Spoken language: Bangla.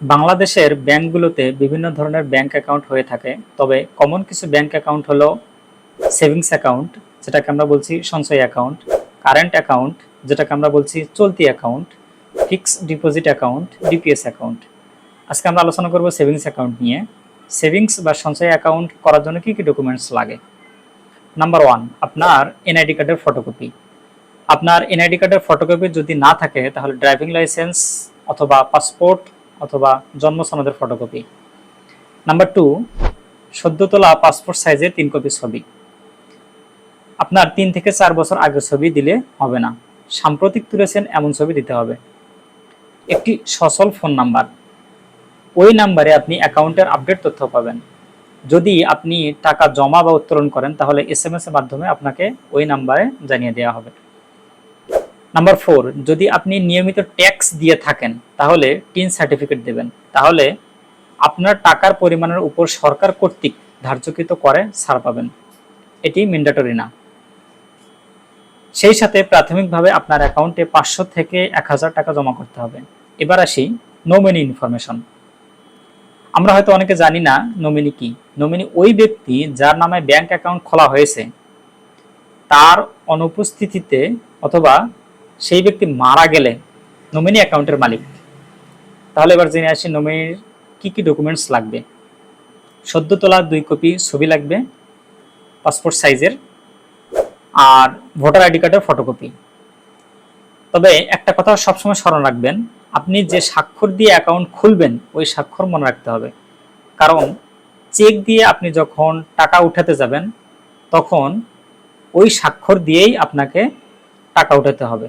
বাংলাদেশের ব্যাংকগুলোতে বিভিন্ন ধরনের ব্যাংক অ্যাকাউন্ট হয়ে থাকে। তবে কমন কিছু ব্যাংক অ্যাকাউন্ট হলো সেভিংস অ্যাকাউন্ট, যেটাকে আমরা বলছি সঞ্চয় অ্যাকাউন্ট, কারেন্ট অ্যাকাউন্ট, যেটাকে আমরা বলছি চলতি account, fixed deposit account, DPS account. আজকে আমরা আলোচনা করব সেভিংস অ্যাকাউন্ট নিয়ে। সেভিংস বা সঞ্চয় অ্যাকাউন্ট করার জন্য কী কী ডকুমেন্টস লাগে? নাম্বার ওয়ান, আপনার এনআইডি কার্ডের ফটোকপি। আপনার এনআইডি কার্ডের ফটোকপি যদি না থাকে, তাহলে ড্রাইভিং লাইসেন্স অথবা পাসপোর্ট অথবা জন্ম সনদের ফটোকপি নাম্বার টু সদ্য তোলা পাসপোর্ট সাইজের তিন কপি ছবি। আপনার তিন থেকে চার বছর আগের ছবি দিলে হবে না। সাম্প্রতিক তুলেছেন এমন ছবি দিতে হবে। একটি সচল ফোন নাম্বার ওই নাম্বারে আপনি অ্যাকাউন্টের আপডেট তথ্য পাবেন। যদি আপনি টাকা জমা বা উত্তোলন করেন, তাহলে এস এর মাধ্যমে আপনাকে ওই নাম্বারে জানিয়ে দেওয়া হবে। নাম্বার ফোর যদি আপনি নিয়মিত ট্যাক্স দিয়ে থাকেন, তাহলে টিন সার্টিফিকেট দেবেন। তাহলে আপনার টাকার পরিমাণের উপর সরকার কর্তৃক ধার্যকৃত করে ছাড় পাবেন। এটি ম্যান্ডেটরি না। সেই সাথে প্রাথমিকভাবে আপনার অ্যাকাউন্টে পাঁচশো থেকে এক হাজার টাকা জমা করতে হবে। এবার আসি নমিনি ইনফরমেশন আমরা হয়তো অনেকে জানি না নমিনি কি। নমিনি ওই ব্যক্তি যার নামে ব্যাংক অ্যাকাউন্ট খোলা হয়েছে, তার অনুপস্থিতিতে অথবা সেই ব্যক্তি মারা গেলে নমিনি অ্যাকাউন্টের মালিক। তাহলে এবার জেনে আসি নমিনির কি কি ডকুমেন্টস লাগবে। সদ্য তোলা দুই কপি ছবি লাগবে পাসপোর্ট সাইজের আর ভোটার আইডি কার্ডের ফটোকপি তবে একটা কথা সবসময় স্মরণ রাখবেন, আপনি যে স্বাক্ষর দিয়ে অ্যাকাউন্ট খুলবেন, ওই স্বাক্ষর মনে রাখতে হবে। কারণ চেক দিয়ে আপনি যখন টাকা উঠাতে যাবেন, তখন ওই স্বাক্ষর দিয়েই আপনাকে টাকা উঠাতে হবে।